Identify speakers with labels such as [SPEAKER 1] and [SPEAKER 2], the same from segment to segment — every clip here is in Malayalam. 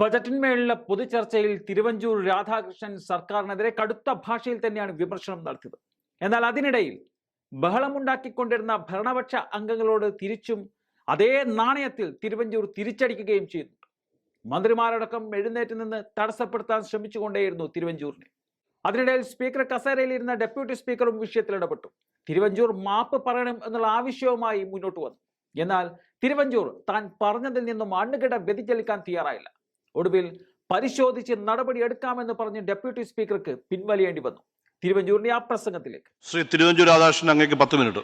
[SPEAKER 1] ബജറ്റിന്മേലുള്ള പൊതുചർച്ചയിൽ തിരുവഞ്ചൂർ രാധാകൃഷ്ണൻ സർക്കാരിനെതിരെ കടുത്ത ഭാഷയിൽ തന്നെയാണ് വിമർശനം നടത്തിയത്. എന്നാൽ അതിനിടയിൽ ബഹളമുണ്ടാക്കിക്കൊണ്ടിരുന്ന ഭരണപക്ഷ അംഗങ്ങളോട് തിരിച്ചും അതേ നാണയത്തിൽ തിരുവഞ്ചൂർ തിരിച്ചടിക്കുകയും ചെയ്യുന്നുണ്ട് മന്ത്രിമാരടക്കം എഴുന്നേറ്റ് നിന്ന് തടസ്സപ്പെടുത്താൻ ശ്രമിച്ചുകൊണ്ടേയിരുന്നു തിരുവഞ്ചൂരിനെ. അതിനിടയിൽ സ്പീക്കർ കസേരയിൽ ഇരുന്ന ഡെപ്യൂട്ടി സ്പീക്കറും വിഷയത്തിൽ ഇടപെട്ടു തിരുവഞ്ചൂർ മാപ്പ് പറയണം എന്നുള്ള ആവശ്യവുമായി മുന്നോട്ട് വന്നു. എന്നാൽ തിരുവഞ്ചൂർ താൻ പറഞ്ഞതിൽ നിന്നും അണ്ണുകിട വ്യതിചലിക്കാൻ തയ്യാറായില്ല. ഒടുവിൽ പരിശോധിച്ച് നടപടി എടുക്കാമെന്ന് പറഞ്ഞ് ഡെപ്യൂട്ടി സ്പീക്കർക്ക് പിൻവലിയേണ്ടി വന്നു. തിരുവഞ്ചൂരിന്റെ ആ പ്രസംഗത്തിലേക്ക്.
[SPEAKER 2] ശ്രീ തിരുവഞ്ചൂർ രാധാകൃഷ്ണൻ അങ്ങേക്ക് പത്ത് മിനിറ്റ്.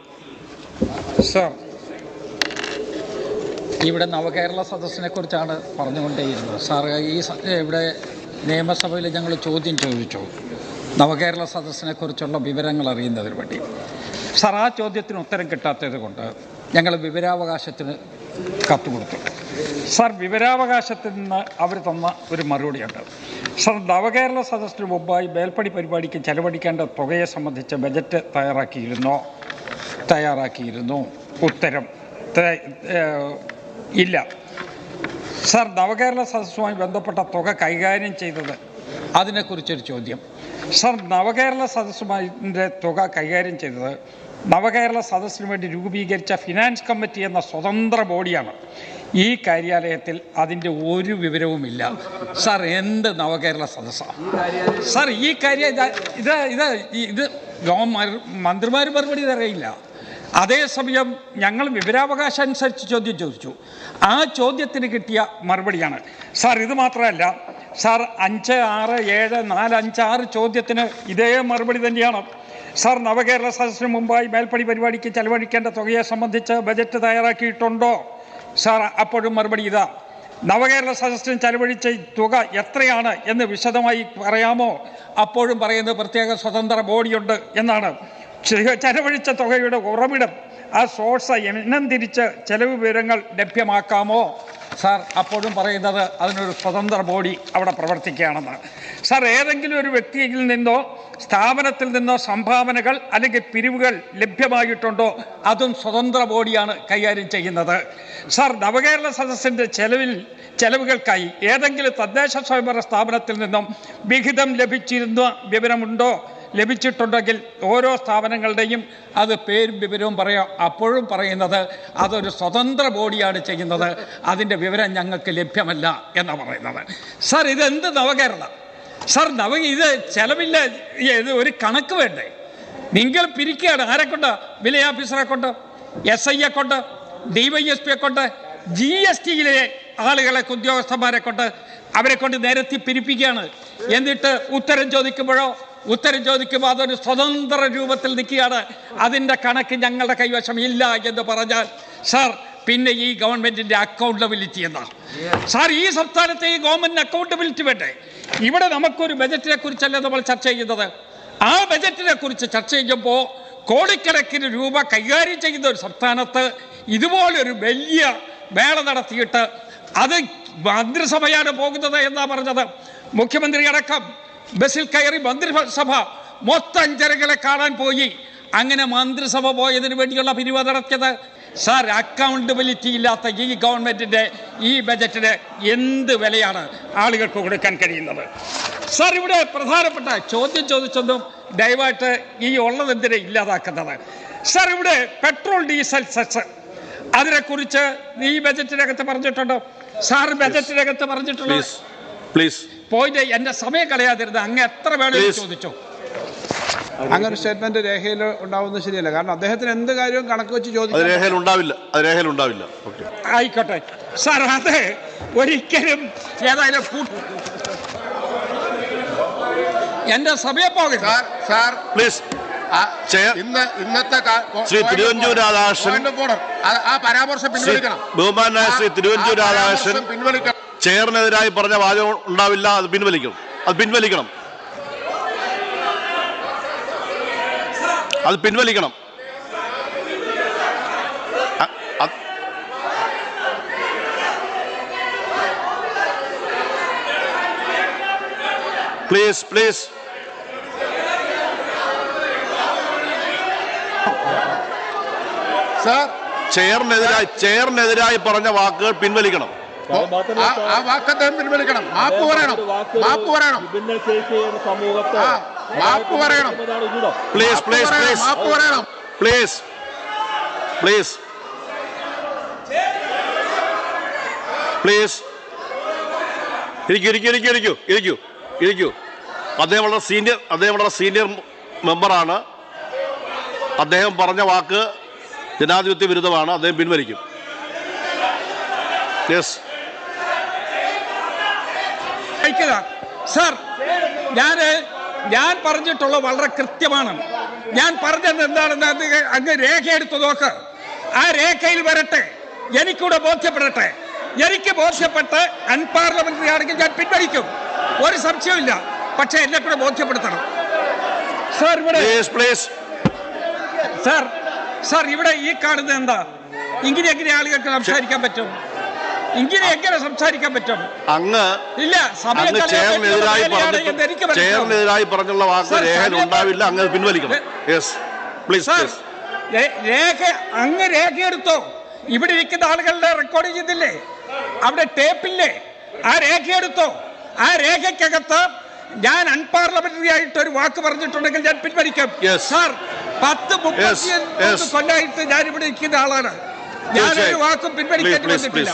[SPEAKER 3] സർ ഇവിടെ നവകേരള സദസ്സിനെ കുറിച്ചാണ് പറഞ്ഞുകൊണ്ടേയിരുന്നത് സാർ ഈ ഇവിടെ നിയമസഭയിൽ ഞങ്ങൾ ചോദ്യം ചോദിച്ചു. നവകേരള സദസ്സിനെ കുറിച്ചുള്ള വിവരങ്ങൾ അറിയുന്നതിന് വേണ്ടി. സാർ ആ ചോദ്യത്തിന് ഉത്തരം കിട്ടാത്തത് കൊണ്ട് ഞങ്ങൾ വിവരാവകാശത്തിന് കത്ത് കൊടുത്തു സാർ വിവരാവകാശത്തിൽ നിന്ന് അവർ തന്ന ഒരു മറുപടിയുണ്ട്. സാർ നവകേരള സദസ്സിന് മുമ്പായി മേൽപ്പടി പരിപാടിക്ക് ചെലവഴിക്കേണ്ട തുകയെ സംബന്ധിച്ച് ബജറ്റ് തയ്യാറാക്കിയിരുന്നോ? തയ്യാറാക്കിയിരുന്നു. ഉത്തരം ഇല്ല. സാർ നവകേരള സദസ്സുമായി ബന്ധപ്പെട്ട തുക കൈകാര്യം ചെയ്തത് അതിനെക്കുറിച്ചൊരു ചോദ്യം. സർ നവകേരള സദസ്സുമായിന്റെ തുക കൈകാര്യം ചെയ്തത് നവകേരള സദസ്സിന് വേണ്ടി രൂപീകരിച്ച ഫിനാൻസ് കമ്മിറ്റി എന്ന സ്വതന്ത്ര ബോഡിയാണ്. ഈ കാര്യാലയത്തിൽ അതിന്റെ ഒരു വിവരവുമില്ല. സർ എന്ത് നവകേരള സദസ്സാണ് സർ ഈ കാര്യ ഇത് ഇത് ഇത് മന്ത്രിമാർ മറുപടി അറിയില്ല അതേസമയം ഞങ്ങൾ വിവരാവകാശം അനുസരിച്ച് ചോദ്യം ചോദിച്ചു. ആ ചോദ്യത്തിന് കിട്ടിയ മറുപടിയാണ്. സാർ ഇത് മാത്രമല്ല സാർ അഞ്ച് ആറ് ഏഴ് നാല് അഞ്ച് ആറ് ചോദ്യത്തിന് ഇതേ മറുപടി തന്നെയാണ്. സാർ നവകേരള സദസ്സിന് മുമ്പായി മേൽപ്പടി പരിപാടിക്ക് ചെലവഴിക്കേണ്ട തുകയെ സംബന്ധിച്ച് ബജറ്റ് തയ്യാറാക്കിയിട്ടുണ്ടോ? സാർ അപ്പോഴും മറുപടി ഇതാ. നവകേരള സദസ്സിന് ചെലവഴിച്ച തുക എത്രയാണ് എന്ന് വിശദമായി പറയാമോ? അപ്പോഴും പറയുന്നത് പ്രത്യേക സ്വതന്ത്ര ബോഡിയുണ്ട് എന്നാണ്. ചെലവഴിച്ച തുകയുടെ ഉറവിടം ആ സോഴ്സ് എണ്ണം തിരിച്ച് ചെലവ് വിവരങ്ങൾ ലഭ്യമാക്കാമോ? സാർ അപ്പോഴും പറയുന്നത് അതിനൊരു സ്വതന്ത്ര ബോഡി അവിടെ പ്രവർത്തിക്കുകയാണെന്ന് സാർ ഏതെങ്കിലും ഒരു വ്യക്തിയിൽ നിന്നോ സ്ഥാപനത്തിൽ നിന്നോ സംഭാവനകൾ അല്ലെങ്കിൽ പിരിവുകൾ ലഭ്യമായിട്ടുണ്ടോ അതും സ്വതന്ത്ര ബോഡിയാണ് കൈകാര്യം ചെയ്യുന്നത്. സാർ നവകേരള സദസ്സിന്റെ ചെലവിൽ ചെലവുകൾക്കായി ഏതെങ്കിലും തദ്ദേശ സ്വയംഭരണ സ്ഥാപനത്തിൽ നിന്നും വിഹിതം ലഭിച്ചിരുന്ന വിവരമുണ്ടോ? ലഭിച്ചിട്ടുണ്ടെങ്കിൽ ഓരോ സ്ഥാപനങ്ങളുടെയും അത് പേരും വിവരവും പറയാം അപ്പോഴും പറയുന്നത് അതൊരു സ്വതന്ത്ര ബോഡിയാണ് ചെയ്യുന്നത്. അതിന്റെ വിവരം ഞങ്ങൾക്ക് ലഭ്യമല്ല എന്നാണ് പറയുന്നത്. സാർ ഇതെന്ത് നവകേരള? സർ നവ ഇത് ചിലവില്ല. ഇത് ഒരു കണക്ക് വേണ്ടേ? നിങ്ങൾ പിരിക്കുകയാണ്. ആരെ കൊണ്ട്? വില ഓഫീസറെ കൊണ്ട് എസ് ഐയെ കൊണ്ട് ഡി വൈ എസ് പിയെ കൊണ്ട് ജി എസ് ടിയിലെ ആളുകളെ ഉദ്യോഗസ്ഥന്മാരെ കൊണ്ട് അവരെ കൊണ്ട് നിരത്തി പിരിപ്പിക്കുകയാണ്. എന്നിട്ട് ഉത്തരം ചോദിക്കുമ്പോഴോ ഉത്തരം ചോദിക്കുമ്പോൾ അതൊരു സ്വതന്ത്ര രൂപത്തിൽ നിൽക്കുകയാണ്. അതിന്റെ കണക്ക് ഞങ്ങളുടെ കൈവശം ഇല്ല എന്ന് പറഞ്ഞാൽ സാർ പിന്നെ ഈ ഗവൺമെന്റിന്റെ അക്കൗണ്ടബിലിറ്റി എന്താ? സാർ ഈ സംസ്ഥാനത്തെ ഈ ഗവൺമെന്റിന് അക്കൗണ്ടബിലിറ്റി വേണ്ടേ? ഇവിടെ നമുക്കൊരു ബജറ്റിനെ കുറിച്ചല്ലേ നമ്മൾ ചർച്ച ചെയ്യുന്നത്? ആ ബജറ്റിനെ കുറിച്ച് ചർച്ച ചെയ്യുമ്പോൾ കോടിക്കണക്കിന് രൂപ കൈകാര്യം ചെയ്യുന്ന ഒരു സംസ്ഥാനത്ത് ഇതുപോലൊരു വലിയ മേള നടത്തിയിട്ട് അത് മന്ത്രിസഭയാണ് പോകുന്നത് എന്നാ പറഞ്ഞത്. മുഖ്യമന്ത്രി അടക്കം ബസ്സിൽ കയറി മന്ത്രിസഭ മൊത്തം ജനങ്ങളെ കാണാൻ പോയി. അങ്ങനെ മന്ത്രിസഭ പോയതിനു വേണ്ടിയുള്ള പിരിവ് നടത്തിയത് സാർ അക്കൗണ്ടബിലിറ്റി ഇല്ലാത്ത ഈ ഗവൺമെന്റിന്റെ ഈ ബജറ്റിന് എന്ത് വിലയാണ് ആളുകൾക്ക് കൊടുക്കാൻ കഴിയുന്നത്? സാർ ഇവിടെ പ്രധാനപ്പെട്ട ചോദ്യം ചോദിച്ചൊന്നും ദയവായിട്ട് ഈ ഉള്ളതെന്തിനെ ഇല്ലാതാക്കുന്നത്? സാർ ഇവിടെ പെട്രോൾ ഡീസൽ സെസ് അതിനെക്കുറിച്ച് ഈ ബജറ്റിനകത്ത് പറഞ്ഞിട്ടുണ്ടോ? സാർ ബജറ്റിനകത്ത് പറഞ്ഞിട്ടുള്ളത്
[SPEAKER 2] പ്ലീസ്
[SPEAKER 3] പോയിന്റ് എന്റെ സമയം കളയാതിരുന്നത് അങ്ങ് എത്ര വേണമെങ്കിലും
[SPEAKER 2] Please.
[SPEAKER 3] ചോദിച്ചോ
[SPEAKER 4] അങ്ങനെ സ്റ്റേറ്റ്മെന്റ് രേഖയിൽ ഉണ്ടാവുന്നത് ശരിയല്ല കാരണം അദ്ദേഹത്തിന് എന്ത് കാര്യവും കണക്ക് വെച്ച്
[SPEAKER 2] അത്
[SPEAKER 4] ചോദിക്കാൻ
[SPEAKER 2] രേഖയിൽ ഉണ്ടാവില്ല അത് രേഖയിൽ ഉണ്ടാവില്ല
[SPEAKER 3] ആയിക്കോട്ടെ സാർ അത് ഒരിക്കലും ഏതായാലും എന്റെ സമയം പോകരുത്
[SPEAKER 5] സാർ സാർ
[SPEAKER 2] പ്ലീസ്
[SPEAKER 5] ഇന്ന് ഇന്നത്തെ
[SPEAKER 2] ശ്രീ തിരുവഞ്ചൂർ രാധാകൃഷ്ണൻ.
[SPEAKER 5] ആ- പരാമർശം പിൻവലിക്കണം
[SPEAKER 2] ബഹുമാനായ ശ്രീ തിരുവഞ്ചൂർ രാധാകൃഷ്ണൻ
[SPEAKER 5] പിൻവലിക്കണം
[SPEAKER 2] ചെയറിനെതിരായി പറഞ്ഞ വാചകം ഉണ്ടാവില്ല അത് പിൻവലിക്കണം അത് പിൻവലിക്കണം. അത് പിൻവലിക്കണം. Please please.
[SPEAKER 5] സാർ.
[SPEAKER 2] ചെയറിനെതിരായി ചെയറിനെതിരായി പറഞ്ഞ വാക്കുകൾ പിൻവലിക്കണം.
[SPEAKER 5] ആ ആ വാക്ക് അദ്ദേഹം പിൻവലിക്കണം. മാപ്പ് പറയണം. മാപ്പ് പറയണം.
[SPEAKER 6] സമൂഹത്തെ
[SPEAKER 5] മാപ്പ് പറയണം.
[SPEAKER 2] പ്ലീസ് പ്ലീസ് പ്ലീസ്
[SPEAKER 5] മാപ്പ് പറയണം
[SPEAKER 2] പ്ലീസ് പ്ലീസ് പ്ലീസ് ഇരിക്കൂ ഇരിക്കൂ ഇരിക്കൂ ഇരിക്കൂ ഇരിക്കൂ ഇരിക്കൂ. അദ്ദേഹം വളരെ സീനിയർ അദ്ദേഹം വളരെ സീനിയർ മെമ്പറാണ് അദ്ദേഹം പറഞ്ഞ വാക്ക് ജനാധിപത്യ വിരുദ്ധമാണ്. അദ്ദേഹം പിൻവലിക്കും. യെസ്
[SPEAKER 3] അയക്കുക സാർ ഞാൻ ഞാൻ പറഞ്ഞിട്ടുള്ള വളരെ കൃത്യമാണ്. ഞാൻ പറഞ്ഞത് എന്താണെന്ന് അത് അങ്ങ് രേഖ എടുത്തു നോക്ക്. ആ രേഖയിൽ വരട്ടെ. എനിക്കൂടെ ബോധ്യപ്പെടട്ടെ. എനിക്ക് ബോധ്യപ്പെട്ട് അൺപാർലമെന്ററി ആണെങ്കിൽ ഞാൻ പിൻവലിക്കും. ഒരു സംശയമില്ല പക്ഷെ എന്നെ കൂടെ ബോധ്യപ്പെടുത്തണം. സർ ഇവിടെ സാർ സാർ ഇവിടെ ഈ കാണുന്നത് എന്താ? ഇങ്ങനെ എങ്ങനെ ആളുകൾക്ക് സംസാരിക്കാൻ പറ്റും? ഇങ്ങനെ എങ്ങനെ സംസാരിക്കാൻ പറ്റും?
[SPEAKER 2] അങ്ങ്
[SPEAKER 3] ഇല്ല.
[SPEAKER 2] ചെയറിനെതിരായി പറഞ്ഞുള്ള വാക്ക് രേഖയിൽ ഉണ്ടാവില്ല അങ്ങ് പിൻവലിക്കണം. യെസ് പ്ലീസ്
[SPEAKER 3] രേഖ അങ്ങ് രേഖ എടുത്തോ ഇവിടെ ഇരിക്കുന്ന ആളുകളുടെ റെക്കോർഡ് ചെയ്തില്ലേ അവിടെ ടേപ്പില്ലേ ആ രേഖ എടുത്തോ ആ രേഖയ്ക്കകത്ത് ഞാൻ അൺപാർലമെന്ററി ആയിട്ട് ഒരു വാക്ക് പറഞ്ഞിട്ടുണ്ടെങ്കിൽ ഞാൻ പിൻവലിക്കും. സാർ പത്ത് മുപ്പത്തി. കൊല്ലായിട്ട് ഞാൻ ഇവിടെ ഇരിക്കുന്ന ആളാണ്. ഞാൻ ഒരു വാക്കും പിൻവലിക്കേണ്ടി വന്നിട്ടില്ല.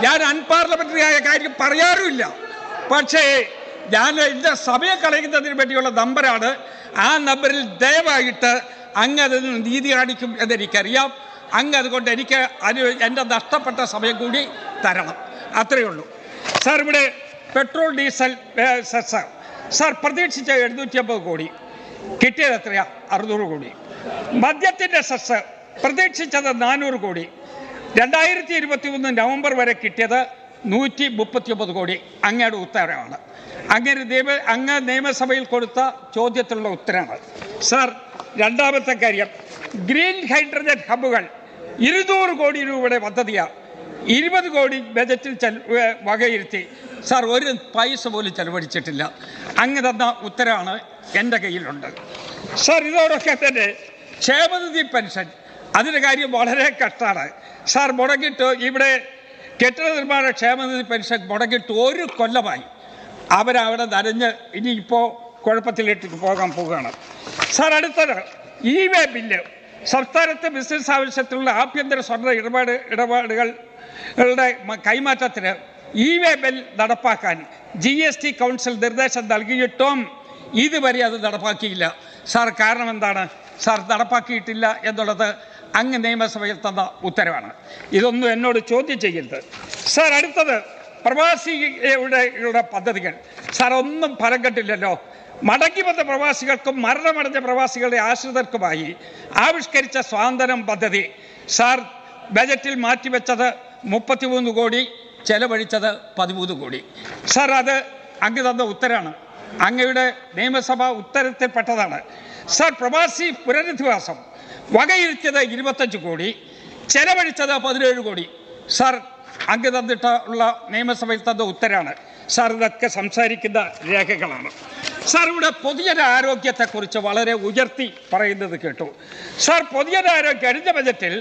[SPEAKER 3] ഞാൻ അൺപാർലമെന്ററി ആയ കാര്യം പറയാറുമില്ല. പക്ഷേ ഞാൻ എന്റെ സമയം കളയുന്നതിന് വേണ്ടിയുള്ള നമ്പറാണ് ആ നമ്പറിൽ ദയവായിട്ട് അങ്ങ് അതിൽ നീതി കാണിക്കും എന്നെനിക്കറിയാം അങ്ങ് അതുകൊണ്ട് എനിക്ക് അനു എന്റെ നഷ്ടപ്പെട്ട സമയം കൂടി തരണം. അത്രയേ ഉള്ളൂ. സാർ ഇവിടെ പെട്രോൾ ഡീസൽ സെസ് സാർ പ്രതീക്ഷിച്ച എഴുന്നൂറ്റി അമ്പത് കോടി. കിട്ടിയത് എത്രയാ? അറുന്നൂറ് കോടി. മദ്യത്തിന്റെ സെസ് പ്രതീക്ഷിച്ചത് നാനൂറ് കോടി. രണ്ടായിരത്തി ഇരുപത്തി ഒന്ന് നവംബർ വരെ കിട്ടിയത് നൂറ്റി മുപ്പത്തി ഒമ്പത് കോടി അങ്ങയുടെ ഉത്തരവാണ്. അങ്ങനെ നിയമ അങ്ങ് നിയമസഭയിൽ കൊടുത്ത ചോദ്യത്തിലുള്ള ഉത്തരമാണ് സാർ രണ്ടാമത്തെ കാര്യം. ഗ്രീൻ ഹൈഡ്രജൻ ഹബ്ബുകൾ ഇരുന്നൂറ് കോടി രൂപയുടെ പദ്ധതിയാണ് ഇരുപത് കോടി ബജറ്റിൽ ചെൽ വകയിരുത്തി. സാർ ഒരു പൈസ പോലും ചെലവഴിച്ചിട്ടില്ല. അങ്ങ് തന്ന ഉത്തരവാണ് എന്റെ കയ്യിലുണ്ട്. സാർ ഇതോടൊക്കെ തന്നെ ക്ഷേമനിധി പെൻഷൻ. അതിന്റെ കാര്യം വളരെ കഷ്ടമാണ് സാർ മുടങ്ങിട്ട് ഇവിടെ കെട്ടിട നിർമ്മാണ ക്ഷേമനിധി പെൻഷൻ മുടങ്ങിട്ട് ഒരു കൊല്ലമായി. അവരവിടെ നനഞ്ഞ് ഇനിയിപ്പോൾ കുഴപ്പത്തിലിട്ടിട്ട് പോകാൻ പോവുകയാണ്. സാർ അടുത്തത് ഇ വേ ബില്ല് സംസ്ഥാനത്തെ ബിസിനസ് ആവശ്യത്തിലുള്ള ആഭ്യന്തര സ്വർണ ഇടപാട് ഇടപാടുകളുടെ കൈമാറ്റത്തിന് ഇ വേ ബിൽ നടപ്പാക്കാൻ ജി എസ് ടി കൗൺസിൽ നിർദ്ദേശം നൽകിയിട്ടും ഇതുവരെ അത് നടപ്പാക്കിയില്ല. സാർ കാരണം എന്താണ്? സാർ നടപ്പാക്കിയിട്ടില്ല എന്നുള്ളത് അങ്ങ് നിയമസഭയിൽ തന്ന ഉത്തരവാണ്. ഇതൊന്നും എന്നോട് ചോദ്യം ചെയ്യരുത്. സാർ അടുത്തത് പ്രവാസിയുടെ പദ്ധതികൾ. സാർ ഒന്നും ഫലം കണ്ടില്ലല്ലോ. മടങ്ങി വന്ന പ്രവാസികൾക്കും മരണമടഞ്ഞ പ്രവാസികളുടെ ആശ്രിതർക്കുമായി ആവിഷ്കരിച്ച സ്വാതന്ത്ര്യം പദ്ധതി. സാർ ബജറ്റിൽ മാറ്റിവെച്ചത് മുപ്പത്തിമൂന്ന് കോടി ചെലവഴിച്ചത് പതിമൂന്ന് കോടി. സാർ അത് അങ്ങ് തന്ന ഉത്തരാണ്. അങ്ങയുടെ നിയമസഭ ഉത്തരത്തിൽപ്പെട്ടതാണ്. സർ പ്രവാസി പുനരധിവാസം വകയിരുത്തിയത് ഇരുപത്തഞ്ച് കോടി ചെലവഴിച്ചത് പതിനേഴ് കോടി. സർ അങ്ങ് തന്നിട്ട് ഉള്ള നിയമസഭയിൽ തന്ന ഉത്തരാണ്. സർ ഇതൊക്കെ സംസാരിക്കുന്ന രേഖകളാണ്. സാർ ഇവിടെ പൊതുജന ആരോഗ്യത്തെക്കുറിച്ച് വളരെ ഉയർത്തി പറയുന്നത് കേട്ടു. സർ പൊതുജന ആരോഗ്യം കഴിഞ്ഞ ബജറ്റിൽ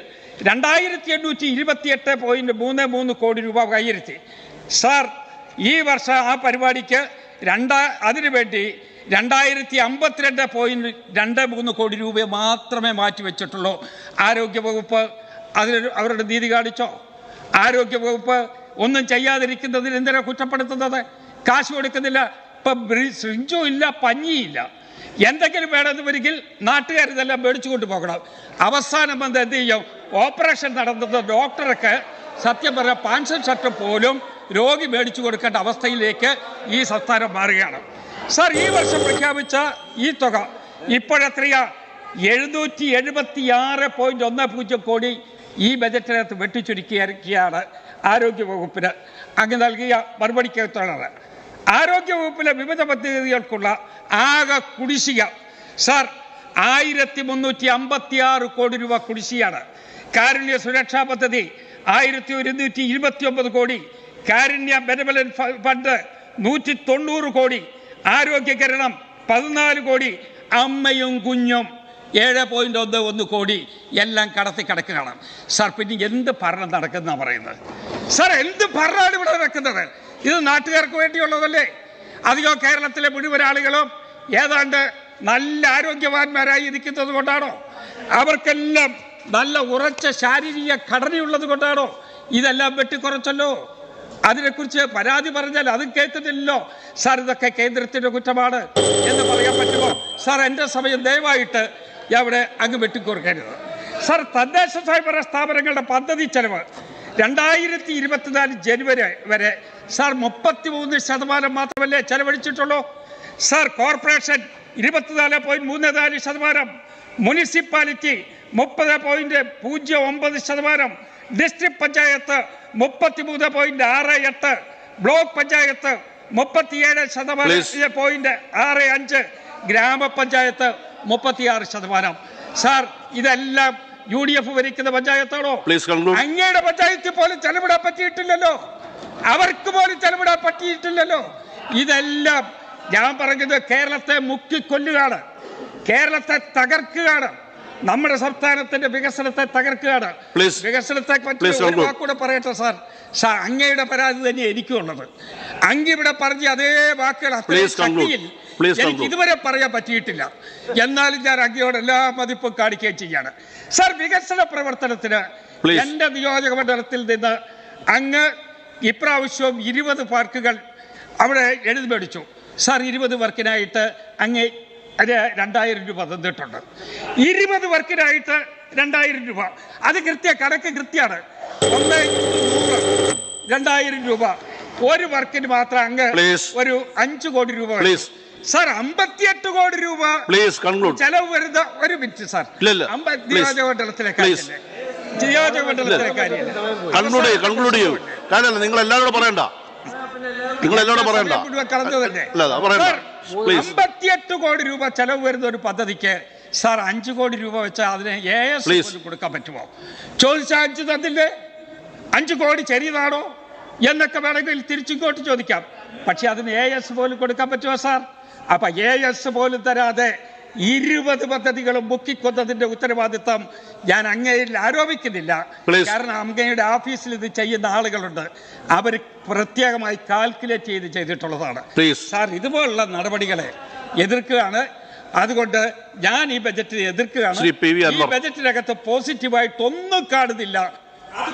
[SPEAKER 3] രണ്ടായിരത്തി എണ്ണൂറ്റി ഇരുപത്തിയെട്ട് പോയിന്റ് മൂന്ന് മൂന്ന് കോടി രൂപ കൈയിരുത്തി സാർ ഈ വർഷം ആ പരിപാടിക്ക് രണ്ടാ അതിനുവേണ്ടി രണ്ടായിരത്തി അമ്പത്തിരണ്ട് പോയിന്റ് രണ്ട് മൂന്ന് കോടി രൂപ മാത്രമേ മാറ്റിവെച്ചിട്ടുള്ളൂ ആരോഗ്യവകുപ്പ് അതിന് അവരുടെ നീതി കാണിച്ചോ? ആരോഗ്യവകുപ്പ് ഒന്നും ചെയ്യാതിരിക്കുന്നതിന് എന്തിനാ കുറ്റപ്പെടുത്തുന്നത്? കാശ് കൊടുക്കുന്നില്ല. ഇപ്പം ശൃഞ്ചും ഇല്ല പഞ്ഞിയില്ല എന്തെങ്കിലും വേണമെന്ന് വരികിൽ നാട്ടുകാർ ഇതെല്ലാം മേടിച്ചു കൊണ്ടുപോകണം അവസാനം വന്ന് എന്ത് ചെയ്യും? ഓപ്പറേഷൻ നടന്നത് ഡോക്ടർക്ക് സത്യം പറഞ്ഞാൽ പാൻഷൻ ഷർട്ട് പോലും രോഗി മേടിച്ചു കൊടുക്കേണ്ട അവസ്ഥയിലേക്ക് ഈ സംസ്ഥാനം മാറുകയാണ്. സാർ ഈ വർഷം പ്രഖ്യാപിച്ച ഈ തുക ഇപ്പോഴെത്രയാ? എഴുന്നൂറ്റി എഴുപത്തി ആറ് പോയിന്റ് ഒന്ന് പൂജ്യം കോടി ഈ ബജറ്റിനകത്ത് വെട്ടിച്ചുരുക്കിയിരിക്കുകയാണ് ആരോഗ്യവകുപ്പിന് അങ്ങ് നൽകിയ മറുപടിക്കകത്തുള്ളത് ആരോഗ്യ ആരോഗ്യവകുപ്പിലെ വിവിധ പദ്ധതികൾക്കുള്ള ആകെ കുടിശ്ശിക. സാർ ആയിരത്തി മുന്നൂറ്റി അമ്പത്തി ആറ് കോടി രൂപ കുടിശ്ശിയാണ് കാരുണ്യ സുരക്ഷാ പദ്ധതി ആയിരത്തി ഒരുന്നൂറ്റി ഇരുപത്തി ഒമ്പത് കോടി കാരുണ്യ ബെനബലൻ ഫണ്ട് നൂറ്റി തൊണ്ണൂറ് കോടി ആരോഗ്യകരണം പതിനാല് കോടി. അമ്മയും കുഞ്ഞും ഏഴ് പോയിന്റ് ഒന്ന് ഒന്ന് കോടി. എല്ലാം കടത്തി കിടക്കുകയാണ്. സാർ പിന്നെ എന്ത് ഭരണം നടക്കുന്ന പറയുന്നത്? സാർ എന്ത് ഭരണമാണ് ഇവിടെ നടക്കുന്നത്? ഇത് നാട്ടുകാർക്ക് വേണ്ടിയുള്ളതല്ലേ? അധികം കേരളത്തിലെ മുഴുവൻ ആളുകളും ഏതാണ്ട് നല്ല ആരോഗ്യവാന്മാരായി ഇരിക്കുന്നത് കൊണ്ടാണോ? അവർക്കെല്ലാം നല്ല ഉറച്ച ശാരീരിക ഘടനയുള്ളത് കൊണ്ടാണോ? ഇതെല്ലാം വെട്ടിക്കുറച്ചല്ലോ? അതിനെക്കുറിച്ച് പരാതി പറഞ്ഞാൽ അത് കേട്ടതില്ലോ സാർ ഇതൊക്കെ കേന്ദ്രത്തിന്റെ കുറ്റമാണ് എന്ന് പറയാൻ പറ്റുമോ? സാർ എന്റെ സമയം ദയവായിട്ട് അവിടെ അങ്ങ് വെട്ടിക്കുറക്കരുത് സാർ തദ്ദേശ സ്വയംഭരണ സ്ഥാപനങ്ങളുടെ പദ്ധതി ചെലവ് രണ്ടായിരത്തി ഇരുപത്തിനാല് ജനുവരി വരെ സാർ മുപ്പത്തി മൂന്ന് ശതമാനം മാത്രമല്ലേ ചെലവഴിച്ചിട്ടുള്ളൂ. സാർ കോർപ്പറേഷൻ ഇരുപത്തിനാല് പോയിന്റ് മൂന്ന് നാല് ശതമാനം മുനിസിപ്പാലിറ്റി മുപ്പത് പോയിന്റ് പൂജ്യം ഒമ്പത് ശതമാനം ഡിസ്ട്രിക്ട് പഞ്ചായത്ത് മുപ്പത്തിമൂന്ന് പോയിന്റ് ആറ് എട്ട്. ബ്ലോക്ക് പഞ്ചായത്ത് മുപ്പത്തിയേഴ് ശതമാനം. പോയിന്റ് ആറ് അഞ്ച്. ഗ്രാമപഞ്ചായത്ത് മുപ്പത്തിയാറ് ശതമാനം. സാർ ഇതെല്ലാം യു ഡി എഫ് ഭരിക്കുന്ന പഞ്ചായത്താണോ. അങ്ങയുടെ പഞ്ചായത്തിൽ പോലും ചെലവിടാൻ പറ്റിയിട്ടില്ലല്ലോ. അവർക്ക് പോലും ചെലവിടാൻ പറ്റിയിട്ടില്ലല്ലോ. ഇതെല്ലാം ഞാൻ പറഞ്ഞത് കേരളത്തെ മുക്കിക്കൊല്ലുകയാണ്. കേരളത്തെ തകർക്കുകയാണ്. നമ്മുടെ സംസ്ഥാനത്തിന്റെ വികസനത്തെ തകർക്കുകയാണ്. വികസനത്തെ പറ്റി. വാക്കൂടെ പറയട്ടെ സാർ സാർ അങ്ങയുടെ പരാതി തന്നെ എനിക്കും ഉള്ളത് അങ്ങ് ഇവിടെ പറഞ്ഞ അതേ വാക്കുകൾ ശക്തിയിൽ എനിക്ക്. ഇതുവരെ പറയാൻ പറ്റിയിട്ടില്ല എന്നാലും ഞാൻ അങ്ങയോട് എല്ലാ മതിപ്പും കാണിക്കുകയും ചെയ്യാണ് സാർ വികസന പ്രവർത്തനത്തിന്. എന്റെ നിയോജക മണ്ഡലത്തിൽ നിന്ന് അങ്ങ് ഇപ്രാവശ്യവും ഇരുപത് പാർക്കുകൾ അവിടെ എഴുതി മേടിച്ചു സാർ ഇരുപത് വർക്കിനായിട്ട് അങ്ങ് അത് രണ്ടായിരം രൂപ തന്നിട്ടുണ്ട്. ഇരുപത് വർക്കിനായിട്ട് രണ്ടായിരം രൂപ. അത് കൃത്യ കണക്ക് കൃത്യമാണ് ഒന്ന് രണ്ടായിരം രൂപ. ഒരു വർക്കിന് മാത്രം അങ്ങ്. ഒരു അഞ്ചു കോടി രൂപ. സാർ അമ്പത്തിയെട്ട് കോടി രൂപ
[SPEAKER 2] പ്ലീസ് കൺക്ലൂഡ്
[SPEAKER 3] ചെലവ് വരുന്ന ഒരു മിനിറ്റ് സാർ. നിയോജകമണ്ഡലത്തിലെ നിയോജകമണ്ഡലത്തിലെ കാര്യം
[SPEAKER 2] കൺക്ലൂഡ് ചെയ്യും കൺക്ലൂഡ് ചെയ്യും. കാര്യമല്ല നിങ്ങൾ എല്ലാവരോടും പറയണ്ട. നിങ്ങൾ എല്ലാവരോടും പറയണ്ട അത് പറയണ്ട.
[SPEAKER 3] അമ്പത്തിയെട്ട് കോടി രൂപ ചെലവ് വരുന്ന ഒരു പദ്ധതിക്ക് സാർ അഞ്ചു കോടി രൂപ വെച്ചാൽ അതിന് എ എസ് കൊടുക്കാൻ പറ്റുമോ? ചോദിച്ചാൽ അഞ്ച് തന്നില്ലേ? അഞ്ചു കോടി ചെറിയതാണോ? എന്നൊക്കെ വേണമെങ്കിൽ തിരിച്ചിങ്ങോട്ട് ചോദിക്കാം. പക്ഷെ അതിന് എ എസ് പോലും കൊടുക്കാൻ പറ്റുമോ സാർ? അപ്പൊ എ എസ് പോലും തരാതെ ഇരുപത് പദ്ധതികളും മുക്കിക്കൊന്നതിന്റെ ഉത്തരവാദിത്തം ഞാൻ അങ്ങയിൽ ആരോപിക്കുന്നില്ല. കാരണം അങ്ങയുടെ ഓഫീസിൽ ഇത് ചെയ്യുന്ന ആളുകളുണ്ട്. അവർ പ്രത്യേകമായി കാൽക്കുലേറ്റ് ചെയ്ത് ചെയ്തിട്ടുള്ളതാണ്. സാർ ഇതുപോലുള്ള നടപടികളെ എതിർക്കുകയാണ്. അതുകൊണ്ട് ഞാൻ ഈ ബജറ്റിനെ എതിർക്കുകയാണ്. ഈ. ബജറ്റിനകത്ത് പോസിറ്റീവായിട്ട് ഒന്നും കാണുന്നില്ല.